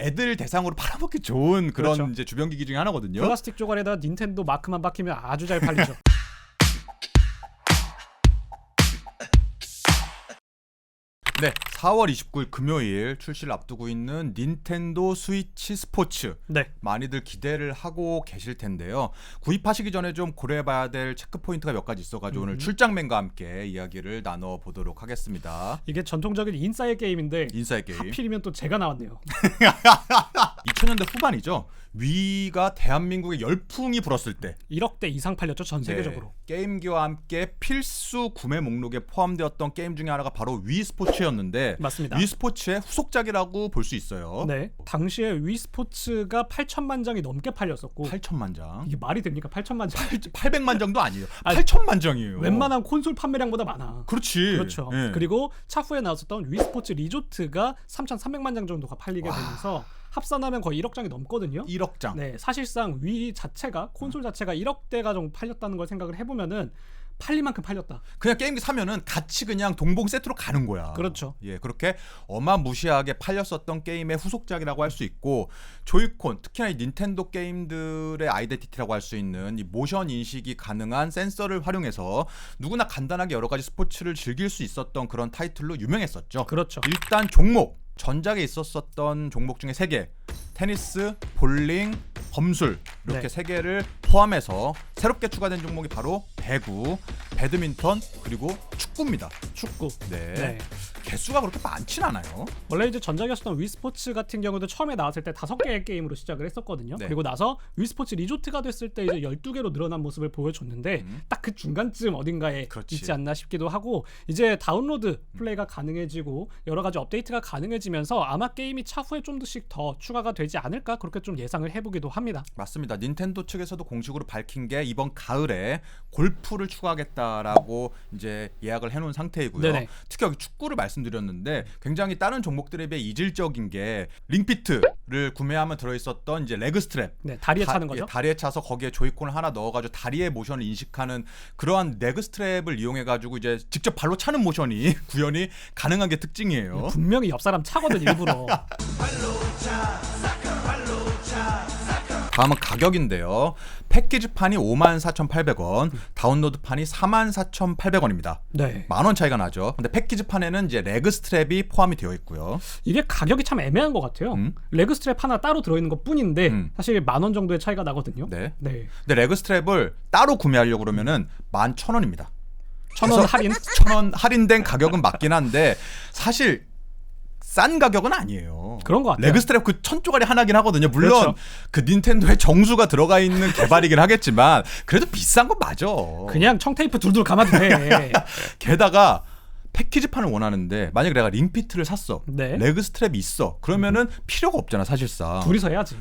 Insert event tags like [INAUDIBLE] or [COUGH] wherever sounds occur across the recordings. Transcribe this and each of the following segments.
애들 대상으로 팔아먹기 좋은 그런 그렇죠. 이제 주변 기기 중에 하나거든요. 플라스틱 조각에다 닌텐도 마크만 박히면 아주 잘 팔리죠. [LAUGHS] 네, 4월 29일 금요일 출시를 앞두고 있는 닌텐도 스위치 스포츠. 네. 많이들 기대를 하고 계실 텐데요. 구입하시기 전에 좀 고려해봐야 될 체크 포인트가 몇 가지 있어가지고 음. 오늘 출장맨과 함께 이야기를 나눠 보도록 하겠습니다. 이게 전통적인 인싸의 게임인데 인사이 게임. 하필이면 또 제가 나왔네요. [LAUGHS] 2000년대 후반이죠. 위가 대한민국에 열풍이 불었을 때 1억대 이상 팔렸죠 전 세계적으로. 네, 게임기와 함께 필수 구매 목록에 포함되었던 게임 중에 하나가 바로 위 스포츠였는데 맞습니다. 위 스포츠의 후속작이라고 볼 수 있어요. 네. 당시에 위 스포츠가 8천만 장이 넘게 팔렸었고 8천만 장. 이게 말이 됩니까? 8천만 장. 800만 장도 아니에요. [LAUGHS] 아니, 8천만 장이에요. 웬만한 콘솔 판매량보다 많아. 그렇지. 그렇죠. 예. 그리고 차후에 나왔었던 위스포츠 리조트가 3,300만 장 정도가 팔리게 와. 되면서 합산하면 거의 1억 장이 넘거든요. 1억 장. 네, 사실상 위 자체가 콘솔 자체가 1억 대가 정도 팔렸다는 걸 생각을 해보면은 팔릴 만큼 팔렸다. 그냥 게임기 사면은 같이 그냥 동봉 세트로 가는 거야. 그렇죠. 예, 그렇게 어마무시하게 팔렸었던 게임의 후속작이라고 할 수 있고 조이콘, 특히나 이 닌텐도 게임들의 아이덴티티라고 할 수 있는 이 모션 인식이 가능한 센서를 활용해서 누구나 간단하게 여러 가지 스포츠를 즐길 수 있었던 그런 타이틀로 유명했었죠. 그렇죠. 일단 종목 전작에 있었었던 종목 중에 세 개. 테니스, 볼링, 검술 이렇게 네. 세 개를 포함해서 새롭게 추가된 종목이 바로 배구, 배드민턴 그리고 축구입니다. 축구. 네. 네. 개수가 그렇게 많진 않아요. 원래 이제 전작이었던 위스포츠 같은 경우도 처음에 나왔을 때 다섯 개의 게임으로 시작을 했었거든요. 네. 그리고 나서 위스포츠 리조트가 됐을 때 이제 12개로 늘어난 모습을 보여줬는데 음. 딱그 중간쯤 어딘가에 그렇지. 있지 않나 싶기도 하고 이제 다운로드 플레이가 가능해지고 여러 가지 업데이트가 가능해지면서 아마 게임이 차후에 좀 더씩 더 추가가 되지 않을까 그렇게 좀 예상을 해보기도 합니다. 맞습니다. 닌텐도 측에서도 공식으로 밝힌 게 이번 가을에 골프를 추가하겠다라고 이제 예약을 해놓은 상태이고요. 네네. 특히 여기 축구를 말씀드렸는데 굉장히 다른 종목들에 비해 이질적인 게 링피트를 구매하면 들어있었던 이제 레그 스트랩 네, 다리에 다- 차는 거죠. 예, 다리에 차서 거기에 조이콘을 하나 넣어가지고 다리의 모션을 인식하는 그러한 레그 스트랩을 이용해가지고 이제 직접 발로 차는 모션이 [LAUGHS] 구현이 가능한 게 특징이에요. 분명히 옆 사람 차거든 일부러. [LAUGHS] 다음은 가격인데요. 패키지판이 54,800원, 다운로드판이 44,800원입니다. 네. 만 원 차이가 나죠. 근데 패키지판에는 이제 레그 스트랩이 포함이 되어 있고요. 이게 가격이 참 애매한 것 같아요. 음. 레그 스트랩 하나 따로 들어있는 것 뿐인데 음. 사실 만 원 정도의 차이가 나거든요. 네. 네. 근데 레그 스트랩을 따로 구매하려고 그러면은 11,000원입니다. 천원 할인. 천원 할인된 가격은 맞긴 한데 사실 싼 가격은 아니에요. 그런 것 같아요. 레그 스트랩 그천 조각이 하나긴 하거든요. 물론 그렇죠. 그 닌텐도의 정수가 들어가 있는 개발이긴 하겠지만 그래도 비싼 건 맞아. 그냥 청테이프 둘둘 감아도 돼. [LAUGHS] 게다가 패키지판을 원하는데 만약에 내가 링피트를 샀어. 네. 레그 스트랩이 있어. 그러면은 필요가 없잖아, 사실상. 둘이서 해야지.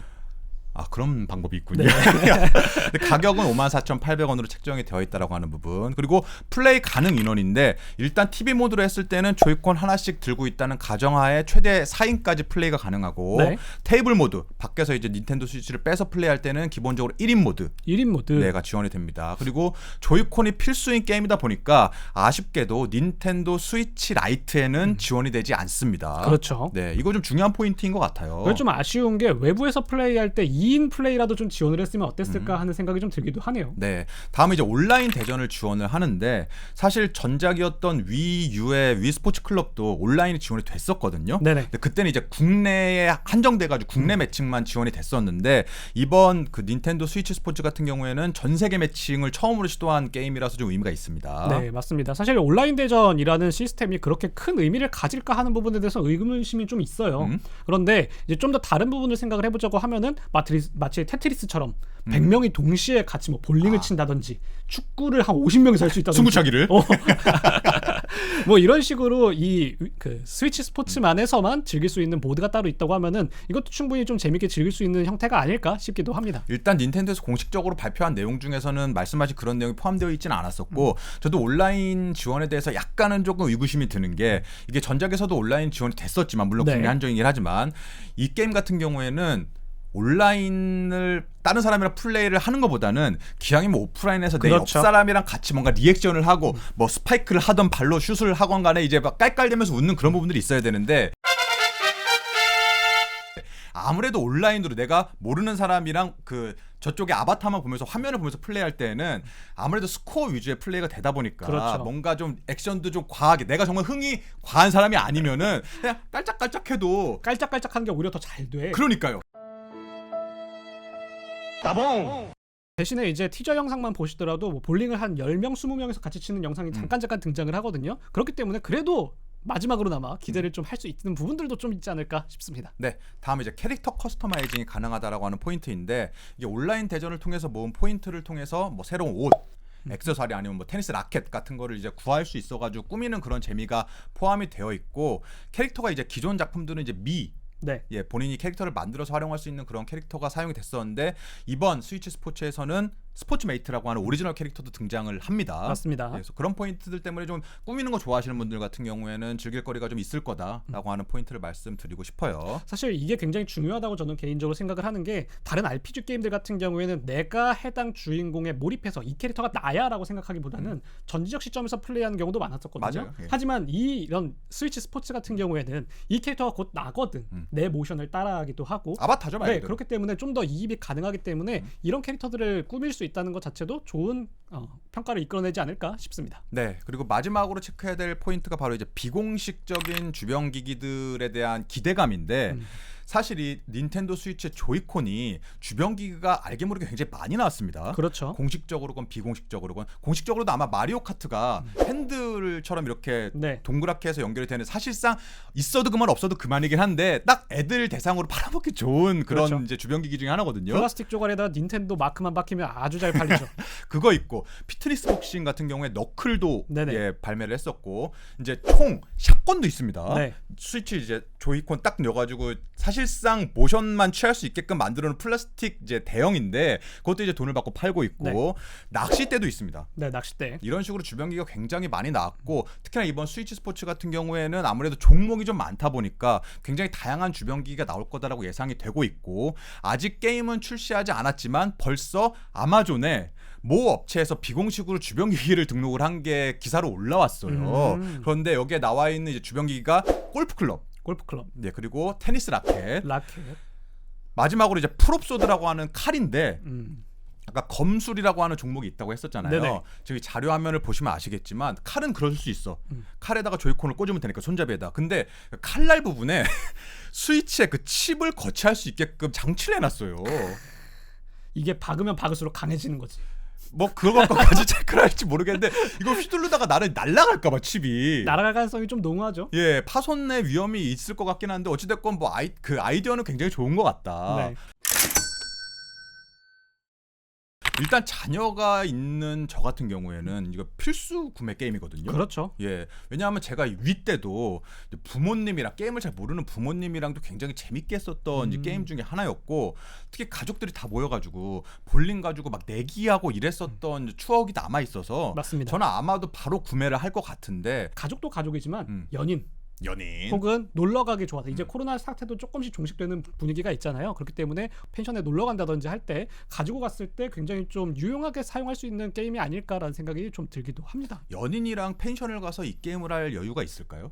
아, 그런 방법이 있군요. 네. [LAUGHS] 가격은 54,800원으로 책정이 되어 있다라고 하는 부분. 그리고 플레이 가능 인원인데 일단 TV 모드로 했을 때는 조이콘 하나씩 들고 있다는 가정하에 최대 4인까지 플레이가 가능하고 네. 테이블 모드 밖에서 이제 닌텐도 스위치를 빼서 플레이할 때는 기본적으로 1인 모드 1인 모드. 네가 지원이 됩니다. 그리고 조이콘이 필수인 게임이다 보니까 아쉽게도 닌텐도 스위치 라이트에는 지원이 되지 않습니다. 음. 그렇죠. 네, 이거 좀 중요한 포인트인 것 같아요. 좀 아쉬운 게 외부에서 플레이할 때 2인 플레이라도 좀 지원을 했으면 어땠을까 음. 하는 생각이 좀 들기도 하네요. 네, 다음에 이제 온라인 대전을 지원을 하는데 사실 전작이었던 위 U의 위 스포츠 클럽도 온라인이 지원이 됐었거든요. 네네. 근데 그때는 이제 국내에 한정돼 가지고 국내 음. 매칭만 지원이 됐었는데 이번 그 닌텐도 스위치 스포츠 같은 경우에는 전 세계 매칭을 처음으로 시도한 게임이라서 좀 의미가 있습니다. 네, 맞습니다. 사실 온라인 대전이라는 시스템이 그렇게 큰 의미를 가질까 하는 부분에 대해서 의문심이 좀 있어요. 음. 그런데 이제 좀 더 다른 부분을 생각을 해보자고 하면은 마트 리, 마치 테트리스처럼 음. 100명이 동시에 같이 뭐 볼링을 아. 친다든지 축구를 한 50명이 할수 있다든지 승부차기를 어. [LAUGHS] 뭐 이런 식으로 이 그 스위치 스포츠만에서만 즐길 수 있는 모드가 따로 있다고 하면은 이것도 충분히 좀 재밌게 즐길 수 있는 형태가 아닐까 싶기도 합니다. 일단 닌텐도에서 공식적으로 발표한 내용 중에서는 말씀하신 그런 내용이 포함되어 있지는 않았었고 저도 온라인 지원에 대해서 약간은 조금 의구심이 드는 게 이게 전작에서도 온라인 지원이 됐었지만 물론 네. 국내 한정이긴 하지만 이 게임 같은 경우에는 온라인을 다른 사람이랑 플레이를 하는 것보다는 기왕이면 오프라인에서 내 옆 그렇죠. 사람이랑 같이 뭔가 리액션을 하고 뭐 스파이크를 하던 발로 슛을 하건 간에 이제 막 깔깔대면서 웃는 그런 부분들이 있어야 되는데 아무래도 온라인으로 내가 모르는 사람이랑 그 저쪽에 아바타만 보면서 화면을 보면서 플레이할 때는 아무래도 스코어 위주의 플레이가 되다 보니까 그렇죠. 뭔가 좀 액션도 좀 과하게 내가 정말 흥이 과한 사람이 아니면은 그냥 깔짝깔짝해도 깔짝깔짝한 게 오히려 더 잘 돼. 그러니까요. 대신에 이제 티저 영상만 보시더라도 뭐 볼링을 한 10명, 20명에서 같이 치는 영상이 잠깐 잠깐 등장을 하거든요. 그렇기 때문에 그래도 마지막으로나마 기대를 좀 할 수 있는 부분들도 좀 있지 않을까 싶습니다. 네, 다음 이제 캐릭터 커스터마이징이 가능하다라고 하는 포인트인데 이게 온라인 대전을 통해서 모은 포인트를 통해서 뭐 새로운 옷 액세서리 아니면 뭐 테니스 라켓 같은 거를 이제 구할 수 있어가지고 꾸미는 그런 재미가 포함이 되어 있고 캐릭터가 이제 기존 작품들은 이제 미 네. 예, 본인이 캐릭터를 만들어서 활용할 수 있는 그런 캐릭터가 사용이 됐었는데 이번 스위치 스포츠에서는 스포츠메이트라고 하는 오리지널 캐릭터도 등장을 합니다. 맞습니다. 예, 그래서 그런 포인트들 때문에 좀 꾸미는 거 좋아하시는 분들 같은 경우에는 즐길 거리가 좀 있을 거다라고 하는 포인트를 말씀드리고 싶어요. 사실 이게 굉장히 중요하다고 저는 개인적으로 생각을 하는 게 다른 RPG 게임들 같은 경우에는 내가 해당 주인공에 몰입해서 이 캐릭터가 나야라고 생각하기보다는 전지적 시점에서 플레이하는 경우도 많았었거든요. 예. 하지만 이 이런 스위치 스포츠 같은 경우에는 이 캐릭터가 곧 나거든. 음. 내 모션을 따라하기도 하고 아바타죠, 말 네. 그렇기 때문에 좀 더 이입이 가능하기 때문에 음. 이런 캐릭터들을 꾸밀 수 있다는 것 자체도 좋은 어, 평가를 이끌어내지 않을까 싶습니다. 네, 그리고 마지막으로 체크해야 될 포인트가 바로 이제 비공식적인 주변 기기들에 대한 기대감인데 음. 사실 이 닌텐도 스위치의 조이콘이 주변 기기가 알게 모르게 굉장히 많이 나왔습니다. 그렇죠. 공식적으로건 비공식적으로건 공식적으로도 아마 마리오 카트가 핸들처럼 이렇게 음. 네. 동그랗게 해서 연결이 되는 사실상 있어도 그만 없어도 그만이긴 한데 딱 애들 대상으로 팔아먹기 좋은 그런 그렇죠. 이제 주변 기기 중에 하나거든요. 플라스틱 조각에다 닌텐도 마크만 박히면 아주 잘 팔리죠. [LAUGHS] 그거 있고 피트니스 복싱 같은 경우에 너클도 네네. 예, 발매를 했었고 이제 총 샷 건도 있습니다. 네. 스위치 이제 조이콘 딱 넣어가지고 사실상 모션만 취할 수 있게끔 만들어놓은 플라스틱 이제 대형인데 그것도 이제 돈을 받고 팔고 있고 네. 낚싯대도 있습니다. 네, 낚싯대. 이런 식으로 주변기가 굉장히 많이 나왔고 특히나 이번 스위치 스포츠 같은 경우에는 아무래도 종목이 좀 많다 보니까 굉장히 다양한 주변기가 나올 거다라고 예상이 되고 있고 아직 게임은 출시하지 않았지만 벌써 아마존에 모 업체에서 비공식으로 주변기기를 등록을 한 게 기사로 올라왔어요. 음. 그런데 여기에 나와 있는 이제 주변기기가 골프 클럽, 골프 클럽. 네 그리고 테니스 라켓, 라켓. 마지막으로 이제 프롭소드라고 하는 칼인데 음. 아까 검술이라고 하는 종목이 있다고 했었잖아요. 네네. 저기 자료 화면을 보시면 아시겠지만 칼은 그럴 수 있어. 음. 칼에다가 조이콘을 꽂으면 되니까 손잡이에다. 근데 칼날 부분에 [LAUGHS] 스위치에 그 칩을 거치할 수 있게끔 장치를 해놨어요. 이게 박으면 박을수록 강해지는 거지. 뭐 그것까지 [LAUGHS] 체크를 할지 모르겠는데 이거 휘둘르다가 나를 날라갈까봐 칩이. 날아갈 가능성이 좀 농후하죠. 예, 파손의 위험이 있을 것 같긴 한데 어찌됐건 뭐 아이 그 아이디어는 굉장히 좋은 것 같다. 네. 일단 자녀가 있는 저 같은 경우에는 이거 필수 구매 게임이거든요. 그렇죠. 예, 왜냐하면 제가 위 때도 부모님이랑 게임을 잘 모르는 부모님이랑도 굉장히 재밌게 했었던 음. 게임 중에 하나였고 특히 가족들이 다 모여가지고 볼링 가지고 막 내기하고 이랬었던 이제 추억이 남아 있어서 맞습니다. 저는 아마도 바로 구매를 할 것 같은데 가족도 가족이지만 음. 연인 연인 혹은 놀러 가기 좋아서 이제 음. 코로나 사태도 조금씩 종식되는 분위기가 있잖아요. 그렇기 때문에 펜션에 놀러 간다든지 할 때 가지고 갔을 때 굉장히 좀 유용하게 사용할 수 있는 게임이 아닐까라는 생각이 좀 들기도 합니다. 연인이랑 펜션을 가서 이 게임을 할 여유가 있을까요?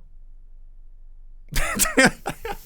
[LAUGHS]